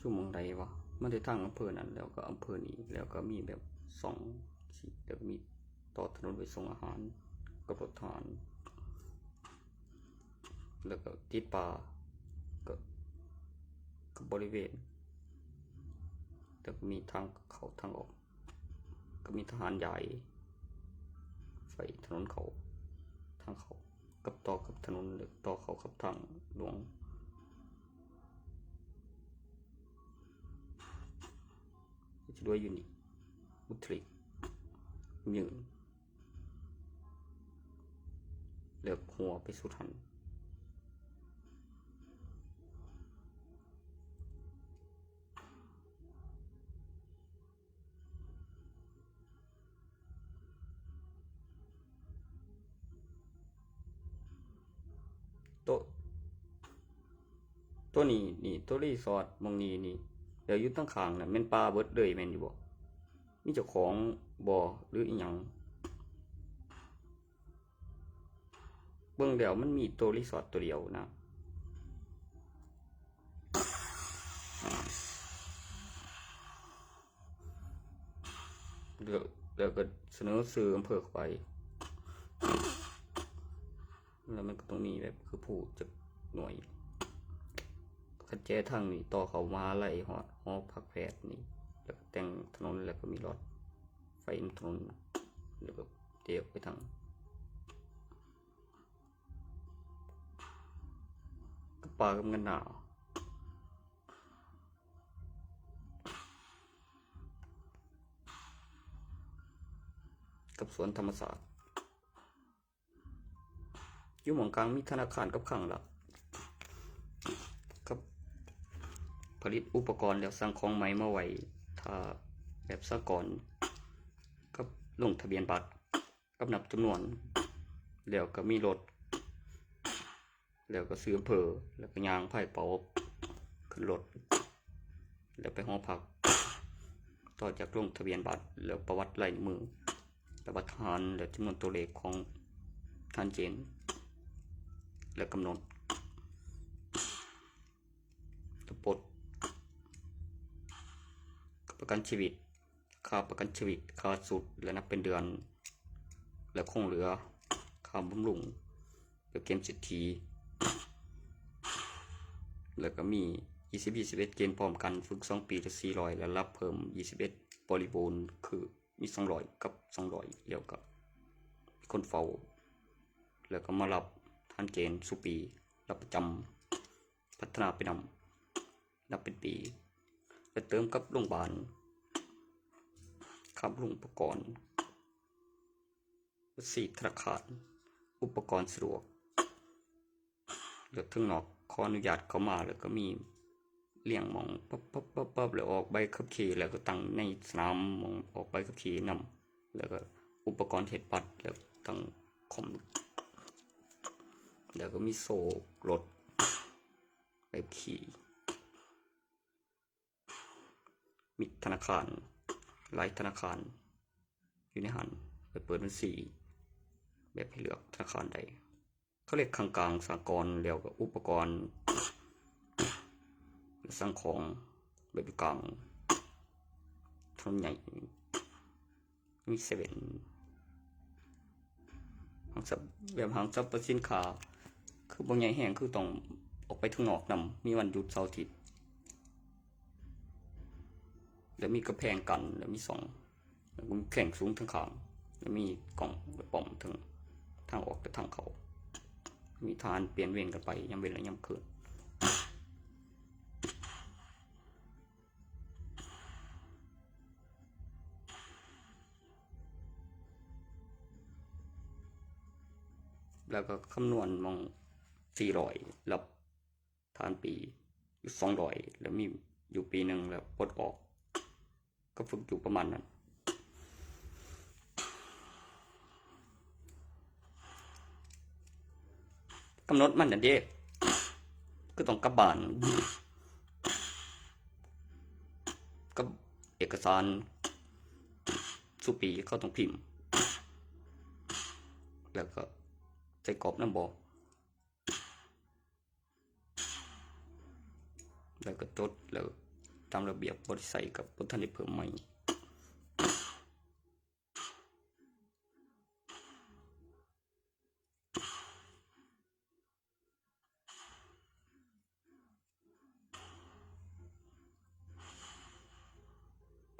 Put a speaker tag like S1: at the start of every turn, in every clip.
S1: อยู่เมืองใดวะมันได้ทางอำเภอนั้น แล้วก็อำเภอนี้แล้วก็มีแบบสองสี่แล้วมีต่อถนนไปส่งอาหารกับรถทารแล้วก็ติดป่าก็กับบริเวณแล้วก็มีทางเขาทางออก ก็มีทหารใหญ่ไฟถนนเขาทางเขากับต่อกับถนนหรือต่อเขากับทางหลวง จะด้วยยูนิอุทริกยืนเหลือกหัวไปสุดหันโตะตัวนี้นี่ตัวรีสอร์ทมองนี้นี่ ดี๋ยวยุดตั้งขางน่ะแม่นปลาเบิดเลยแม่นอยู่บ่มีเจ้าของบ่หรืออีหยังเบิ่งแล้วมันมีตัวรีสอร์ทตัวเดียวนะเดี๋ยวเดี๋ยวก็เสนอสื่ออำเภอไปแล้วมันก็ต้องมีแบบคือผู้จากหน่วย ขัดแจ้ทางนี่ต่อเขามาไล่หอดหอพักแพทย์นี่แล้วก็แต่งถนนแล้วก็มีรถไฟถนนแล้วก็เดียวไปทางกระปากับเงินหนาวกับสวนธรรมศาสตร์อยู่หมองกลางมีธนาคารกับข้างหลักกับ ผลิตอุปกรณ์แล้วสั่งของใหม่มาไว้ถ้าแบบสากลกับลงทะเบียนบัตรกับนับจำนวน แล้วก็มีรถ แล้วก็ซื้ออำเภอแล้วก็ยางไผ่เป่าขึ้นรถ แล้วไปห้องพัก ต่อจากลงทะเบียนบัตร แล้วประวัติลายมือประวัติทารแล้วจำนวนตัวเลขของท่านเจนและกำหนดตัวปลดประ กันชีวิต ค่าประกันชีวิต ค่าสุด และนับเป็นเดือน และคงเหลือ ค่าบำรุงเพื่อเกมสิทธีแล้วก็มี 20 21 เกณฑ์พร้อมกัน ฝึก 2 ปีละ400 และรับเพิ่ม 21 บริบูรณ์ คือมี 200 กับ 200แล้วก็คนเฝ้า แล้วก็มารับท่านเจนสุปี รับประจำ พัฒนาไปนำนับเป็นปี และเติมกับโรงพยาบาล ครับลุงอุปกรณ์สีธนาคารอุปกรณ์สะดวกแล้วถึงนอกขออนุญาตเข้ามาแล้วก็มีเลี่ยงมองปั๊บปั๊บปั๊บปั๊บแล้วออกใบขับขี่แล้วก็ตั้งในสนามมองออกใบขับขี่นำแล้วก็อุปกรณ์เห็ดปัดแล้วตั้งคอมแล้วก็มีโซ่รถแบบขี่ มีธนาคาร หลายธนาคาร อยู่ในหันไปเปิดบัญชีแบบให้เลือกธนาคารใด เขาเรียกข้างกลางสากลแล้วกับอุปกรณ์สั่งของแบบกลางถนนใหญ่มีเซเว่นหางสับแบบหางสับประสินค้าคือบางใหญ่แห้งคือต้องออกไปข้างนอกนำมีวันหยุดเสาร์อาทิตย์ แล้วมีกระแพงกัน แล้วมีสองแล้วมีแข่งสูงทั้งขางแล้วมีกล่องไว้ป้อมทั้งทางออกและทางเขามีทานเปลี่ยนเวรกันไปยามเวรและยามคืนแล้วก็คำนวณมองสี่ร้อยรับทานปีอยู่สองร้อยแล้วมีอยู่ปีหนึ่งแล้วปลดออก ก็ฝึกอยู่ประมาณนั้นกำหนดมันนั่นเด้ก็ต้องกลับานกับเอกสารสุปีเขาต้องพิมพ์ แล้วก็ใส่กรอบน้ำบอกแล้วก็จดแล้ว ตามระเบียบบริษัทกับพุทธนิเพิ่มใหม่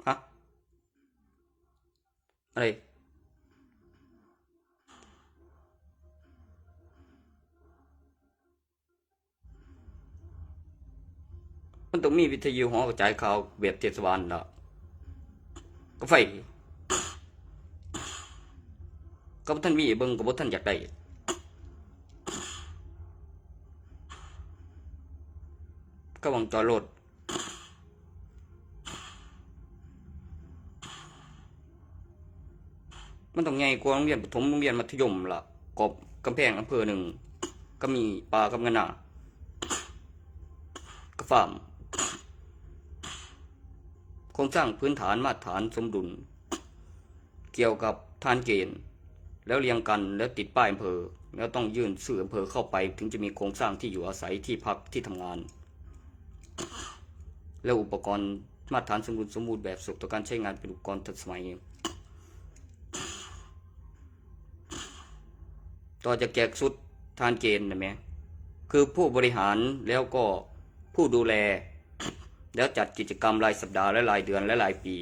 S1: ฮะอะไร มันต้องมีวิทยุหอกระจายข่าวแบบเทศบาลละก็ไฟก็บ่ท่านมีเบิ่งก็บ่ท่านอยากได้ก็วงจอรถมันต้องใหญ่กว่าโรงเรียนประถมโรงเรียนมัธยมล่ะกบกำแพงอำเภอหนึ่งก็มีปลากับเงินนาก็ฟาร์ม โครงสร้างพื้นฐานมาตรฐานสมดุล เกี่ยวกับทานเกณฑ์ แล้วเรียงกันแล้วติดป้ายอำเภอ แล้วต้องยื่นสื่ออำเภอเข้าไป ถึงจะมีโครงสร้างที่อยู่อาศัยที่พักที่ทำงาน แล้วอุปกรณ์มาตรฐานสมบูรณ์สมบูรณ์แบบสุขต่อการใช้งานเป็นอุปกรณ์ทันสมัย ต่อจากแจกสุดทานเกณฑ์นะแม่คือผู้บริหารแล้วก็ผู้ดูแล แล้วจัดกิจกรรมรายสัปดาห์และรายเดือนและรายปี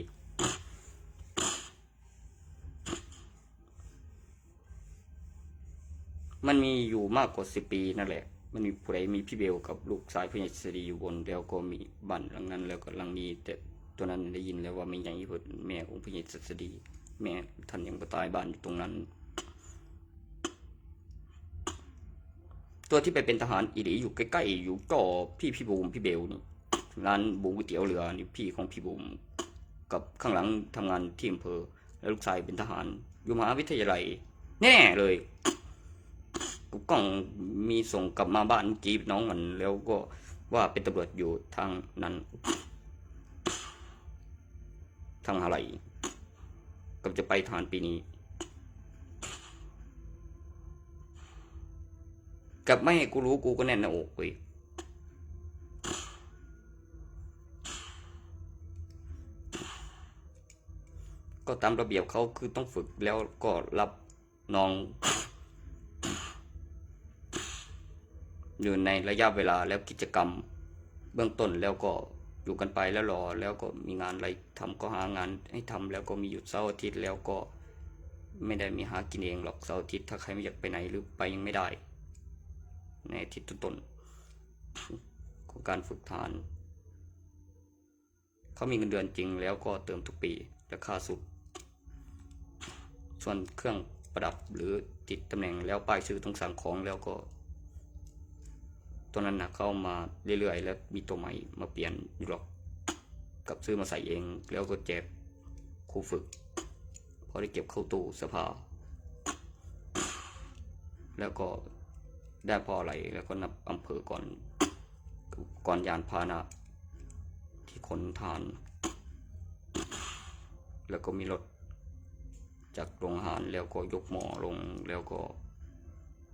S1: มันมีอยู่มากกว่าสิบปีนั่นแหละ มันมีผู้ใดมีพี่เบลกับลูกสายพญาสรีอยู่บนแล้วก็มีบ้านหลังนั้นแล้วก็หลังนี้ แต่ตัวนั้นได้ยินแล้วว่าไม่ใหญ่เพิ่แม่ของพญาสรีแม่ท่านยังบ่ตายบ้านอยู่ตรงนั้น ตัวที่ไปเป็นทหารอีหลีอยู่ใกล้ๆอยู่ก็พี่พี่บูมพี่เบลนี่ ร้านบูมก๋วยเตี๋ยวเรือนี่พี่ของพี่บูมกับข้างหลังทำงานที่อำเภอ แล้วลูกชายเป็นทหารอยู่มหาวิทยาลัย แน่เลยกูกล้องมีส่งกลับมาบ้านจีบน้องมันแล้วก็ว่าเป็นตำรวจอยู่ทางนั้น ทางมหาลัยกับจะไปทหารปีนี้ กับไม่ให้กูรู้กูก็แน่นหน้าอกเว้ย ก็ตามระเบียบเขาคือต้องฝึกแล้วก็รับน้องอยู่ในระยะเวลาแล้วกิจกรรมเบื้องต้นแล้วก็อยู่กันไปแล้วรอแล้วก็มีงานอะไรทำก็หางานให้ทำแล้วก็มีหยุดเสาร์อาทิตย์แล้วก็ไม่ได้มีหากินเองหรอกเสาร์อาทิตย์ถ้าใครไม่อยากไปไหนหรือไปยังไม่ได้ ในอาทิตย์ต้นๆของการฝึกทานเขามีเงินเดือนจริงแล้วก็เติมทุกปีราคาสุด ส่วนเครื่องประดับหรือติดตำแหน่งแล้วป้ายชื่อต้องสั่งของแล้วก็ ตัวนั้นนะเข้ามาเรื่อยๆ แล้วมีตัวใหม่มาเปลี่ยนอยู่หรอกกับซื้อมาใส่เองแล้วก็แจกครูฝึก พอได้เก็บเข้าตู้เสภา แล้วก็ได้พออะไรแล้วก็นับอำเภอก่อน ก่อนยานพาหนะ ที่ขนทาน แล้วก็มีรถ จากโรงอาหารแล้วก็ยกหม้อลงแล้วก็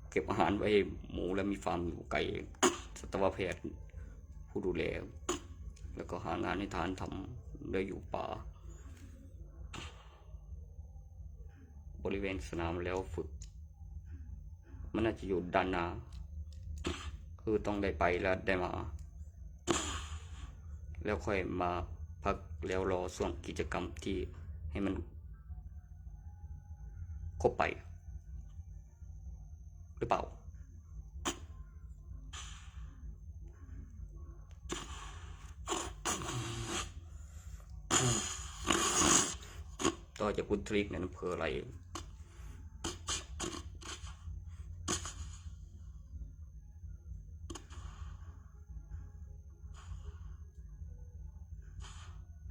S1: เก็บอาหารไว้หมูแล้วมีฟาร์มอยู่ไกลสัตวแพทย์ผู้ดูแลแล้วก็หางานให้ทานทำได้อยู่ป่า บริเวณสนามแล้วฝึก มันน่าจะอยู่ด้านหน้าคือต้องได้ไปแล้วได้มา แล้วค่อยมาพักแล้วรอส่วนกิจกรรมที่ให้มัน เข้าไป หรือเปล่า ต่อจากคุณทริกเนี่ยอำเพออะไร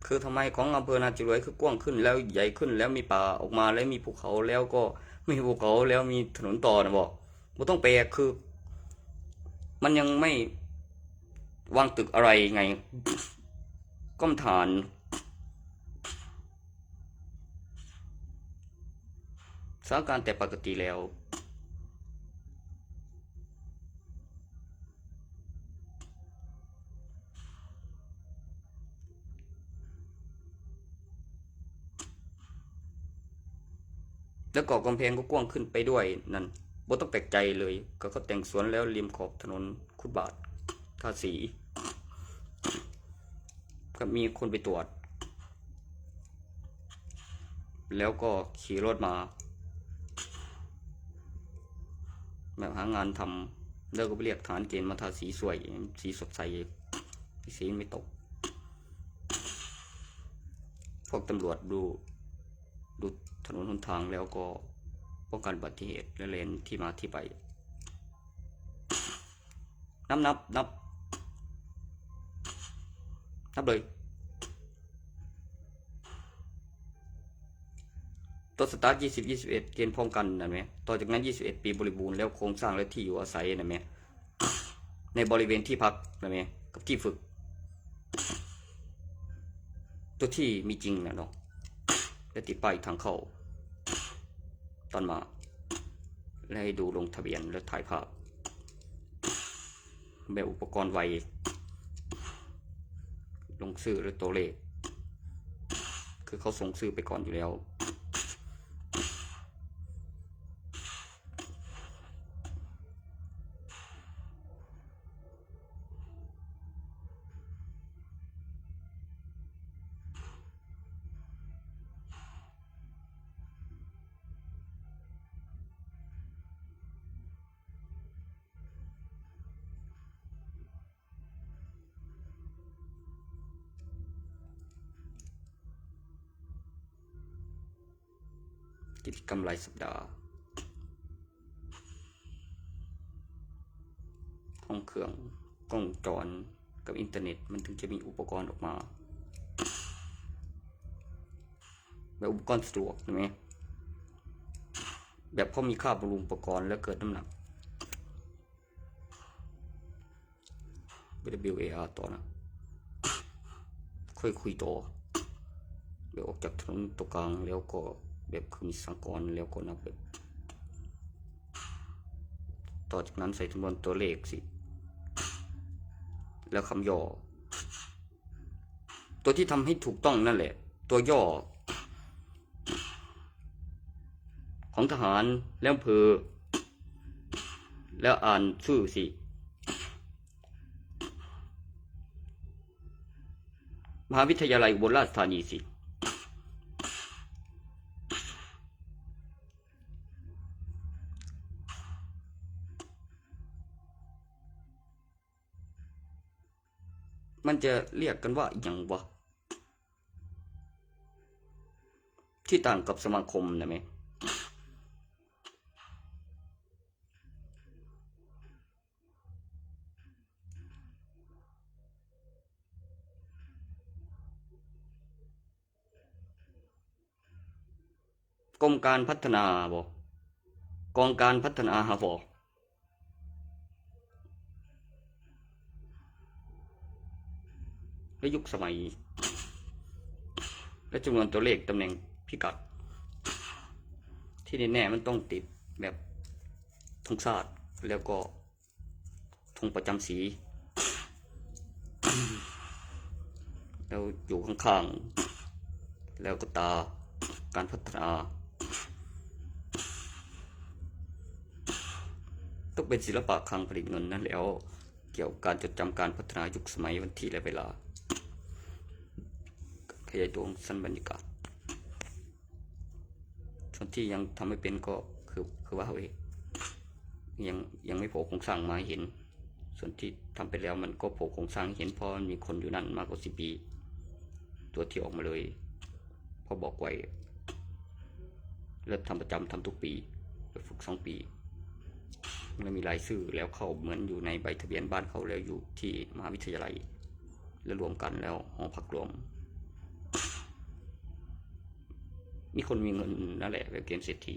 S1: คือทำไมของอำเภอนาจิรวยคือกว้างขึ้นแล้วใหญ่ขึ้นแล้วมีป่าออกมาแล้วมีภูเขาแล้วก็มีภูเขาแล้วมีถนนต่อนะบอกไม่ต้องแปลคือ มันยังไม่วางตึกอะไรไงก้มฐาน สถานการณ์แต่ปกติแล้ว แล้วก็กำแพงก็กว้างขึ้นไปด้วยนั่นบ่ต้องแปลกใจเลย ก็เขาแต่งสวนแล้วริมขอบถนนคุดบาททาสี ก็มีคนไปตรวจ แล้วก็ขี่รถมา แบบหางานทำแล้วก็ไปเรียกฐานเกณฑ์มาทาสีสวย สีสดใสสีไม่ตก พวกตำรวจดู ดูถนนหนทางแล้วก็ป้องกันอุบัติเหตุและเลนที่มาที่ไป นับนับนับนับเลย ตัวสตาร์ทยี่สิบยี่สิบเอ็ดเกณฑ์พร้อมกันนะไหมต่อจากนั้นยี่สิบเอ็ดปีบริบูรณ์แล้วโครงสร้างและที่อยู่อาศัยนะไหมในบริเวณที่พักนะไหมกับที่ฝึก ตัวที่มีจริงนะเนาะ และติดป้ายทางเข้า ตอนมา และให้ดูลงทะเบียนและถ่ายภาพ แบบอุปกรณ์ไว ลงซื้อหรือตัวเลข คือเขาส่งซื้อไปก่อนอยู่แล้ว กิจกรรมรายสัปดาห์ ห้องเครื่องกล้องจรกับอินเทอร์เน็ตมันถึงจะมีอุปกรณ์ออกมา แบบอุปกรณ์สะดวกใช่ไหมแบบพอมีค่าบำรุงอุปกรณ์แล้วเกิดน้ำหนัก WAR ต่อนะ ค่อยคุยต่อ เดี๋ยวออกจากถนนตรงกลางแล้วก็ แบบคือมีสังกรแล้วก็นับแบบ ต่อจากนั้นใส่จำนวนตัวเลขสิ แล้วคำย่อ ตัวที่ทำให้ถูกต้องนั่นแหละ ตัวย่อ ของทหารแล้วอำเภอ แล้วอ่านชื่อสิมหาวิทยาลัยอุบลราชธานีสิ มันจะเรียกกันว่าอย่างวะที่ต่างกับสมาคมนะไหมกรมการพัฒนาบอกกองการพัฒนาหาบอก และยุคสมัย และจำนวนตัวเลขตำแหน่งพิกัด ที่แน่ๆมันต้องติดแบบธงชาติแล้วก็ธงประจำสี แล้วอยู่ข้างๆ แล้วก็ตาการพัฒนาต้องเป็นศิลปะคลังผลิตเงินนั่นแล้ว เกี่ยวกับการจดจำการพัฒนายุคสมัยวันที่และเวลา ขยายตัวของสั้นบรรยากาศ ส่วนที่ยังทำไม่เป็นก็คือคือว่าเว้ยยังยังไม่โผล่โครงสร้างมาเห็น ส่วนที่ทำไปแล้วมันก็โผล่โครงสร้างเห็นเพราะมีคนอยู่นั่นมากกว่าสิปี ตัวที่ออกมาเลยพอบอกไว้เริ่มทำประจำทำทุกปีไปฝึกสองปีแล้วมีรายชื่อแล้วเข้าเหมือนอยู่ในใบทะเบียนบ้านเขาแล้วอยู่ที่มหาวิทยาลัย แล้วรวมกันแล้วหอพักรวม มีคนมีเงินนั่นแหละเป็นเกณฑ์เศรษฐี